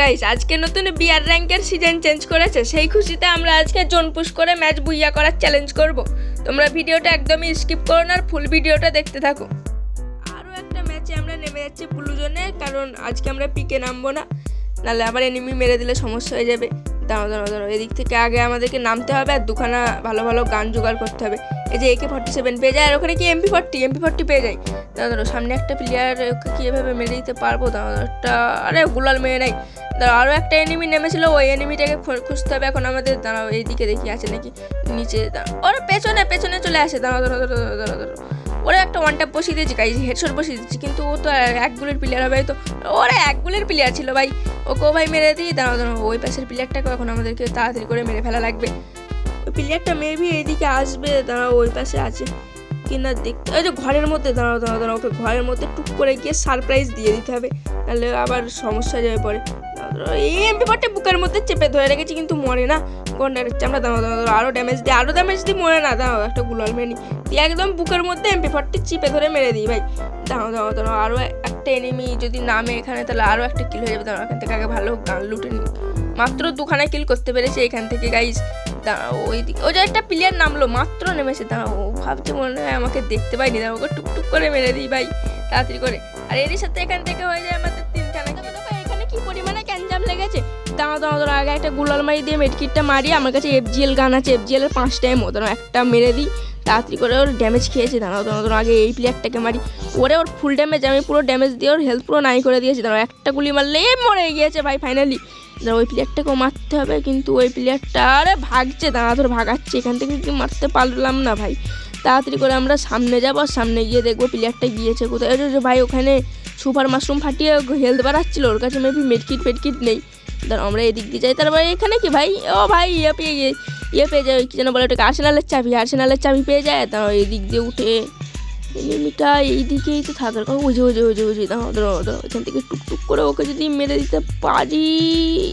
Guys আজকে নতুন বিয়ার র্যাঙ্কের সিজন চেঞ্জ করেছে। সেই খুশিতে আমরা আজকে জোন পুশ করে ম্যাচ বুইয়া করার চ্যালেঞ্জ করব। তোমরা ভিডিওটা একদমই স্কিপ করো না আর ফুল ভিডিওটা দেখতে থাকো। আরও একটা ম্যাচে আমরা নেমে যাচ্ছি ব্লু জোনে কারণ আজকে আমরা পিকে নামবো না। নাহলে আবার এনিমি মেরে দিলে সমস্যা হয়ে যাবে। দাঁড়ো দাঁড়ো দাঁড়ো এদিক থেকে আগে আমাদেরকে নামতে হবে আর দুখানা ভালো ভালো গান জোগাড় করতে হবে। এই যে একে ফর্টি সেভেন পেয়ে যায়, আর ওখানে কি এমপি ফর্টি এমপি ফর্টি পেয়ে যায়। দাঁড়ো দাঁড়ো সামনে একটা প্লেয়ার ওকে কি এভাবে মেরে দিতে পারব? দাঁড়ো একটা আরে, গুলাল মেরে নাই। আরও একটা এনিমি নেমেছিল, ওই এনিমিটাকে খুঁজতে হবে। এখন আমাদের দাঁড়াও, এইদিকে দেখি আছে নাকি? নিচে ওরা পেছনে পেছনে চলে আসে। দাঁড়াও দাঁড়াও দাঁড়াও দাঁড়াও দাঁড়াও ওরা একটা ওয়ান ট্যাপ বসিয়ে দিয়েছি গাইজ হেডশট বসিয়ে দিচ্ছি কিন্তু ও তো এক গুলের প্লেয়ার হবে, তো ওরা এক গুলের প্লেয়ার ছিল ভাই। ওকেও ভাই মেরে দিই, দাঁড়াও দাঁড়াও, ওই পাশের প্লেয়ারটাকে এখন আমাদেরকে তাড়াতাড়ি করে মেরে ফেলা লাগবে। ওই প্লেয়ারটা মেবি এইদিকে আসবে, দাঁড়াও, ওই পাশে আছে কিনা দেখতে, ওই যে ঘরের মধ্যে, দাঁড়াও দাঁড়াও দাঁড়াও, ওকে ঘরের মধ্যে টুক করে গিয়ে সারপ্রাইজ দিয়ে দিতে হবে তাহলে আবার সমস্যা যাবে পরে। এই এমপি ফোরটা বুকের মধ্যে চেপে ধরে রেখেছি, কিন্তু মরে না। গন্ডার চামড়া দাঁড়াও দাঁড়াও আরও ড্যামেজ দিই আরও ড্যামেজ দিই, মরে না, দাঁড়াও, একটা গুলাল মেরে নিই। দিয়ে একদম বুকের মধ্যে এমপি ফোরটি চিপে ধরে মেরে দিই, ভাই। দাঁড়াও দাঁড়াও দাঁড়াও আরও একটা এনিমি যদি নামে এখানে, তাহলে আরও একটা কিল হয়ে যাবে, দাঁড়াও, এখান থেকে আগে ভালো গান লুটে নিই। মাত্র দুখানা কিল করতে পেরেছি এখান থেকে গাইজ দাঁড়াও ওই দিকে ওই যে একটা প্লেয়ার নামলো, মাত্র নেমেছে, দাঁড়াও ভাবছে মনে হয় আমাকে দেখতে পাইনি দাঁড়াও, ওকে টুকটুক করে মেরে দিই, ভাই, তাড়াতাড়ি করে। আর এরই সাথে এখান থেকে হয়ে যায় আমাদের লেগেছে দাঁড়াও দাঁড়াও দাঁড়াও, আগে একটা গুলাল মারি দিয়ে মেডকিটটা মারি। আমার কাছে এফজিএল গান আছে এফজিএল এর পাঁচটা এমো দাঁড়াও একটা মেরে দিই, তাড়াতাড়ি করে ওর ড্যামেজ খেয়েছে। দাঁড়াও দাঁড়াও আগে এই প্লেয়ারটাকে মারি। ওরে ওর ফুল ড্যামেজ আমি পুরো ড্যামেজ দিয়ে ওর হেলথ পুরো নাই করে দিয়েছি। দাঁড়াও, একটা গুলি মারলে মরে গিয়েছে ভাই ফাইনালি দাঁড়া ওই প্লেয়ারটাকেও মারতে হবে, কিন্তু ওই প্লেয়ারটা আরে ভাগছে দাঁড়া ধরে ভাগাচ্ছে, এখান থেকে কি মারতে পারলাম না ভাই। তাড়াতাড়ি করে আমরা সামনে যাব, আর সামনে গিয়ে দেখব প্লেয়ারটা গিয়েছে কোথায়। ভাই, ওখানে সুপার মাশরুম ফাটিয়ে হেলথ বাড়াচ্ছিল, ওর কাছে মেবি মেডকিট ফেডকিট নেই। দাঁড়া আমরা এদিক দিয়ে যাই। তারপরে এখানে কি ভাই? ও ভাই ইয়ে পেয়ে গিয়ে ইয়ে পেয়ে যায়, কি যেন বলে ওটাকে, আর্সেনালের চাবি আর্সেনালের চাবি পেয়ে যায়। তারপর এদিক দিয়ে উঠে এনিমিটা এইদিকেই তো থাকার কথা। ওই যে ওই যে দাঁড়াও দাঁড়াও দাঁড়াও, এখান থেকে টুকটুক করে ওকে যদি মেরে দিতে পারি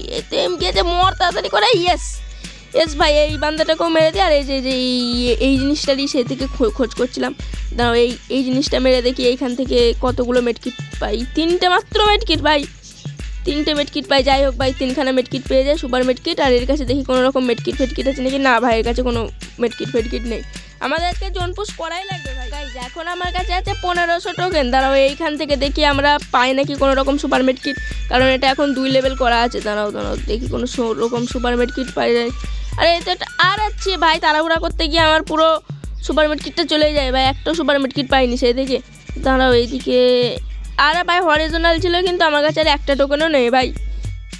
এতে এম গিয়েছে মর তাড়াতাড়ি করে। ইয়েস ইয়েস ভাই, এই বান্দাটাকেও মেরে দিই আর এই যে, এই- জিনিসটারই সে থেকে খোঁজ করছিলাম। দাঁড়াও, এই এই জিনিসটা মেরে দেখি, এইখান থেকে কতগুলো মেডকিট পাই? তিনটে মাত্র মেডকিট ভাই। তিনটে মেডকিট পাই, যাই হোক ভাই, তিনখানা মেডকিট পেয়ে যায়, সুপার মেডকিট আর এর কাছে দেখি কোনো রকম মেডকিট ফেডকিট আছে নাকি? না ভাইয়ের কাছে কোনো মেডকিট ফেডকিট নেই। আমাদের আজকে জোনপুশ করাই লাগবে ভাই। গাইজ এখন আমার কাছে আছে পনেরোশো টোকেন দাঁড়াও, এইখান থেকে দেখি আমরা পাই নাকি কোনো রকম সুপার মেডকিট কারণ এটা এখন দুই লেভেল করা আছে। দাঁড়াও দাঁড়াও, দেখি কোনো রকম সুপার মেডকিট পাই যায়। আরে এটা একটা- আর আছে ভাই। তাড়াহুড়া করতে গিয়ে আমার পুরো সুপার মেডকিটটা চলে যায়। ভাই, একটা সুপার মেডকিট পাইনি সেই থেকে দাঁড়াও, এইদিকে আরে ভাই হরিজোনাল ছিল কিন্তু আমার কাছে আর একটা টোকেনও নেই ভাই।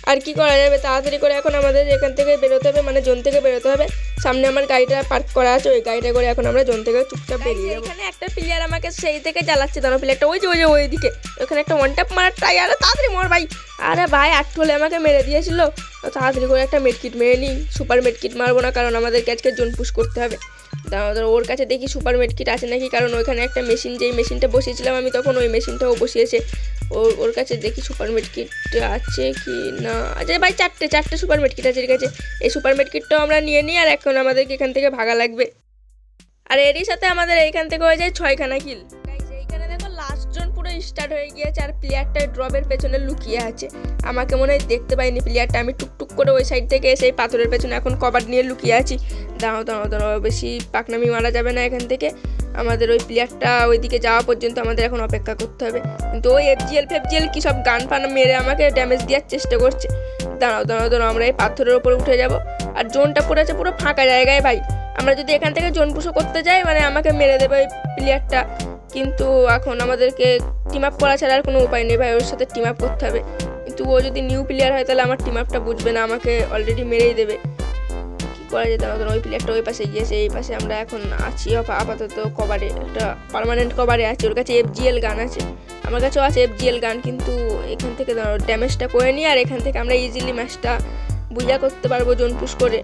আর কি করা যাবে? তাড়াতাড়ি করে এখন আমাদের এখান থেকে বেরোতে হবে মানে জোন থেকে বেরোতে হবে। সামনে আমার গাড়িটা পার্ক করা আছে ওই গাড়িটা করে এখন আমরা জোন থেকে চুপচাপ বেরিয়ে যাব। এখানে একটা প্লেয়ার আমাকে সেই থেকে চালাচ্ছে দাঁড়ো প্লেয়ারটা ওই যে ওই যে ওই দিকে ওখানে একটা ওয়ান ট্যাপ মারার ট্রাই আরে তাড়াতাড়ি মর ভাই। আরে ভাই আট হলে আমাকে মেরে দিয়েছিল। তো তাড়াতাড়ি করে একটা মেডকিট মেরে নিই। সুপার মেডকিট মারবো না কারণ আমাদেরকে আজকে জোন পুশ করতে হবে। ওর কাছে দেখি সুপার মেডকিট আছে নাকি? কারণ ওইখানে একটা মেশিন যেই মেশিনটা বসিয়েছিলাম আমি তখন ওই মেশিনটাও বসিয়েছে। ওর ওর কাছে দেখি সুপার মেডকিট আছে কি না আচ্ছা ভাই, চারটে চারটে সুপার মেডকিট আছে, ঠিক আছে। এই সুপার মেডকিটটাও আমরা নিয়ে নিই আর এখন আমাদেরকে এখান থেকে ভাগা লাগবে। আর এরই সাথে আমাদের এইখান থেকে হয়ে যায় ছয়খানা কিল। এইখানে দেখো লাস্ট জন পুরো স্টার্ট হয়ে গিয়েছে আর প্লেয়ারটা ড্রপের পেছনে লুকিয়ে আছে। আমাকে মনে হয় দেখতে পাইনি প্লেয়ারটা আমি টুকটুক করে ওই সাইড থেকে এসে পাথরের পেছনে এখন কভার নিয়ে লুকিয়ে আছি। দাঁড়াও দাঁড়াও দাঁড়াও, বেশি পাকনামি মারা যাবে না এখান থেকে। আমাদের ওই প্লেয়ারটা ওইদিকে যাওয়া পর্যন্ত আমাদের এখন অপেক্ষা করতে হবে। কিন্তু ওই এফজিএল ফেফজিএল কি সব গান ফান মেরে আমাকে ড্যামেজ দেওয়ার চেষ্টা করছে। দাঁড়াও দাঁড়াও দাঁড়াও, আমরা এই পাথরের ওপরে উঠে যাব। আর জোনটা পড়েছে পুরো ফাঁকা জায়গায় ভাই। আমরা যদি এখান থেকে জোন পুষো করতে যাই মানে আমাকে মেরে দেবে ওই প্লেয়ারটা কিন্তু এখন আমাদেরকে টিম আপ করা ছাড়া আর কোনো উপায় নেই ভাই, ওর সাথে টিম আপ করতে হবে। কিন্তু ও যদি নিউ প্লেয়ার হয়, তাহলে আমার টিম আপটা বুঝবে না, আমাকে অলরেডি মেরেই দেবে। করা যেত আমাদের ওই প্লেয়ারটা ওই পাশে গিয়েছে এই পাশে আমরা এখন আছি। আপা- আপাতত কভারে একটা পার্মানেন্ট কভারে আছে। ওর কাছে এফ এফজিএল গান আছে। আমার কাছেও আছে এফজিএল গান, কিন্তু এখান থেকে ধরো ড্যামেজটা করে নিই আর এখান থেকে আমরা ইজিলি ম্যাচটা বুঝা করতে পারব জোন পুশ করে।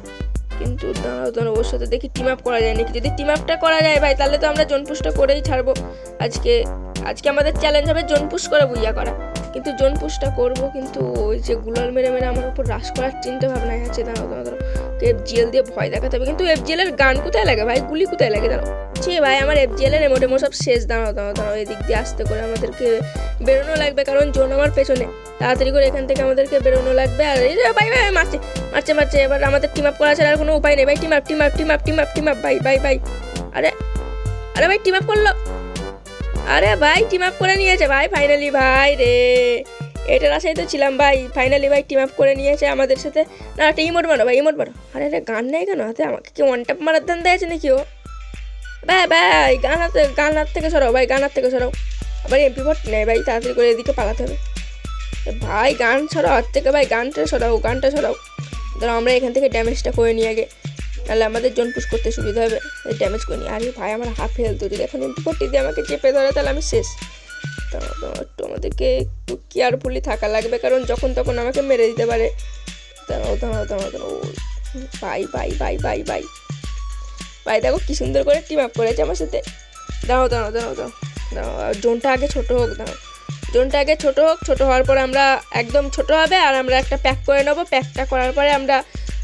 কিন্তু দাঁড়াও দাঁড়াও, ওর সাথে দেখি টিম আপ করা যায় নাকি? যদি টিম আপটা করা যায় ভাই, তাহলে তো আমরা জোন পুশটা করেই ছাড়বো। আজকে আজকে আমাদের চ্যালেঞ্জ হবে জোন পুশ করে বুইয়া করা। কিন্তু জোন পুশটা করব, কিন্তু ওই যে গুলাল মেরে মেরে আমার উপর রাশ করার চিন্তা ভাবনায় আছে দাঁড়াও দাঁড়াও। দাঁড়াও এফজিএল দিয়ে ভয় দেখাতে হবে। কিন্তু এফজিএল এর গান কোথায় লাগে ভাই? গুলি কোথায় লাগে দাঁড়াও ছি ভাই, আমার এফ এফজিএল এর এমোটেমো সব শেষ। দাঁড়াও দাঁড়াও দাঁড়াও, এদিক দিয়ে আসতে করে আমাদেরকে বেরোনো লাগবে, কারণ জোন আমার পেছনে। তাড়াতাড়ি করে এখান থেকে আমাদেরকে বেরোনো লাগবে। আর এই ভাই ভাই মারছে মারছে মারছে। এবার আমাদের টিম আপ করা ছাড়া আর কোনো উপায় নেই। ভাই team up team up team up team up team up ভাই ভাই ভাই। আরে আরে ভাই টিম আপ করল। আরে ভাই টিম আপ করে নিয়েছে। ভাই ফাইনালি ভাই রে। এটার আশায় তো ছিলাম, ভাই। ফাইনালি ভাই টিম আপ করে নিয়েছে আমাদের সাথে। না, একটা ইমোট মারো ভাই ইমোট মারো আরে আরে, গান নেই কেন? হাতে আমাকে কি ওয়ান টাপ মারার ধান্দা আছে নাকি ও? ভাই ভাই, গান হাতে, গান হাত থেকে সরাও, ভাই, গান হাত থেকে সরাও। আবার এমপি ভোট নেই ভাই, তাড়াতাড়ি করে এদিকে পালাতে হবে। ভাই, গান সরাও, হাত থেকে, ভাই, গানটা সরাও গানটা সরাও। ধরো, আমরা এখান থেকে ড্যামেজটা করে নিয়ে আগে। তাহলে আমাদের জন পুশ করতে সুবিধা হবে। ড্যামেজ করে নিই। আরে, ভাই, আমার হাফ হেলথ যদি এখন এমপি ভোটটি দিয়ে আমাকে চেপে ধরে, তাহলে আমি শেষ। তো আমাদেরকে একটু কেয়ারফুলি থাকা লাগবে, কারণ যখন তখন আমাকে মেরে দিতে পারে। দাঁড়াও bye bye bye bye bye. ভাই দেখো কি সুন্দর করে টিম আপ করেছে আমার সাথে। দাঁড়াও দাঁড়াও দাঁড়াও দাঁড়াও দাঁড়াও। জোনটা আগে ছোট হোক, দাঁড়াও। জোনটা আগে ছোট হোক, ছোট হওয়ার পরে আমরা একদম ছোট হবে, আর আমরা একটা প্যাক করে নেব। প্যাকটা করার পরে আমরা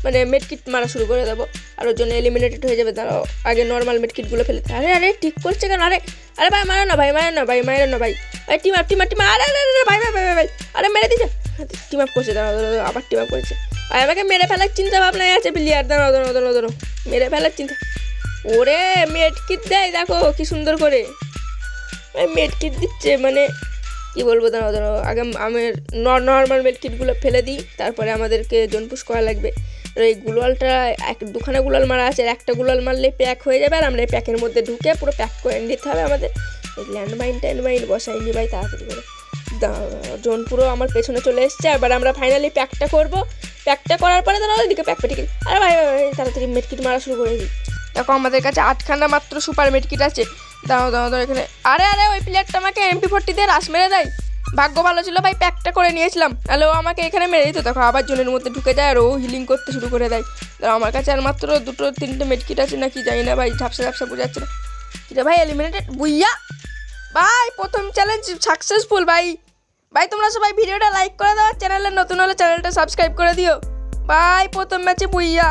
মানে মেডকিট মারা শুরু করে দেবো। আর ওর জন্য এলিমিনেটেড হয়ে যাবে দাঁড়াও। আগে নর্মাল মেডকিটগুলো ফেলে আরে আরে ঠিক করছে কেন? আরে আরে ভাই মারো না ভাই মারো না ভাই মারো না ভাই। ভাই team up team up team আরে আরে আরে ভাই ভাই ভাই ভাই আরে মেরে দিচ্ছে টিম আপ করছে দাঁড়াও, আবার টিম আপ করছে। আর আমাকে মেরে ফেলার চিন্তা ভাবনায় আছে প্লেয়ার দাঁড়াও দাঁড়াও দাঁড়াও দাঁড়াও। মেরে ফেলার চিন্তা। ওরে মেডকিট দেয় দেখো কি সুন্দর করে। মেডকিট দিচ্ছে মানে কি বলব দাঁড়াও দাঁড়াও। আগে আমার নর্মাল মেডকিটগুলো ফেলে দিই তারপরে আমাদেরকে জনপুষ করা লাগবে। আর এই এক দুখানা গুলাল মারা আছে আর একটা গুলাল মারলে প্যাক হয়ে যাবে আর আমরা এই প্যাকের মধ্যে ঢুকে পুরো প্যাক করে নিতে হবে আমাদের। এই ল্যান্ডমাইন ট্যান্ডমাইন বসাইনি ভাই তাড়াতাড়ি করে। জোন পুরো আমার পেছনে চলে এসছে এবার আমরা ফাইনালি প্যাকটা করব। প্যাকটা করার পরে দাঁড়াও এদিকে প্যাক পেটিকে আরে ভাই ভাই, তাড়াতাড়ি মেডকিট মারা শুরু করে দিই। দেখো আমাদের কাছে আটখানা মাত্র সুপার মেডকিট আছে। দাঁড়াও দাঁড়াও দাঁড়াও এখানে। আরে আরে ওই প্লেয়ারটা আমাকে এমপি ফোরটি দিয়ে রাস মেরে দেয়। ভাগ্য ভালো ছিল ভাই প্যাকটা করে নিয়েছিলাম। তাহলে ও আমাকে এখানে মেরে দিত। দেখো, আবার জনের মধ্যে ঢুকে যায় আর ও হিলিং করতে শুরু করে দেয়। আমার কাছে আর মাত্র দুটো তিনটে মেডকিট আছে নাকি, জানি না ভাই, ঝাপসা ঝাপসা বোঝাচ্ছে না। কিরে ভাই এলিমিনেটেড বুইয়া! ভাই, প্রথম চ্যালেঞ্জ সাকসেসফুল ভাই। ভাই, তোমরা সবাই ভিডিওটা লাইক করে দাও, চ্যানেলে নতুন হলে চ্যানেলটা সাবস্ক্রাইব করে দিও। ভাই, প্রথম ম্যাচে বুইয়া।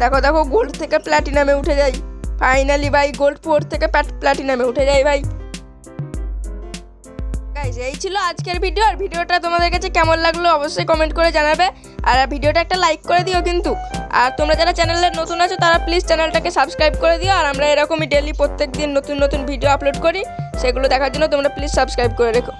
দেখো দেখো গোল্ড থেকে প্ল্যাটিনামে উঠে যাই ফাইনালি ভাই গোল্ড ফোর থেকে প্ল্যাটিনামে উঠে যাই ভাই। এই ছিল আজকের ভিডিও আর ভিডিওটা তোমাদের কাছে কেমন লাগল অবশ্যই কমেন্ট করে জানাবে। আর ভিডিওটা একটা লাইক করে দিও কিন্তু। আর তোমরা যারা চ্যানেলে নতুন আছো, তারা প্লিজ চ্যানেলটাকে সাবস্ক্রাইব করে দিও। আর আমরা এরকমই ডেলি প্রত্যেক দিন নতুন নতুন ভিডিও আপলোড করি। সেগুলো দেখার জন্য তোমরা প্লিজ সাবস্ক্রাইব করে রেখো।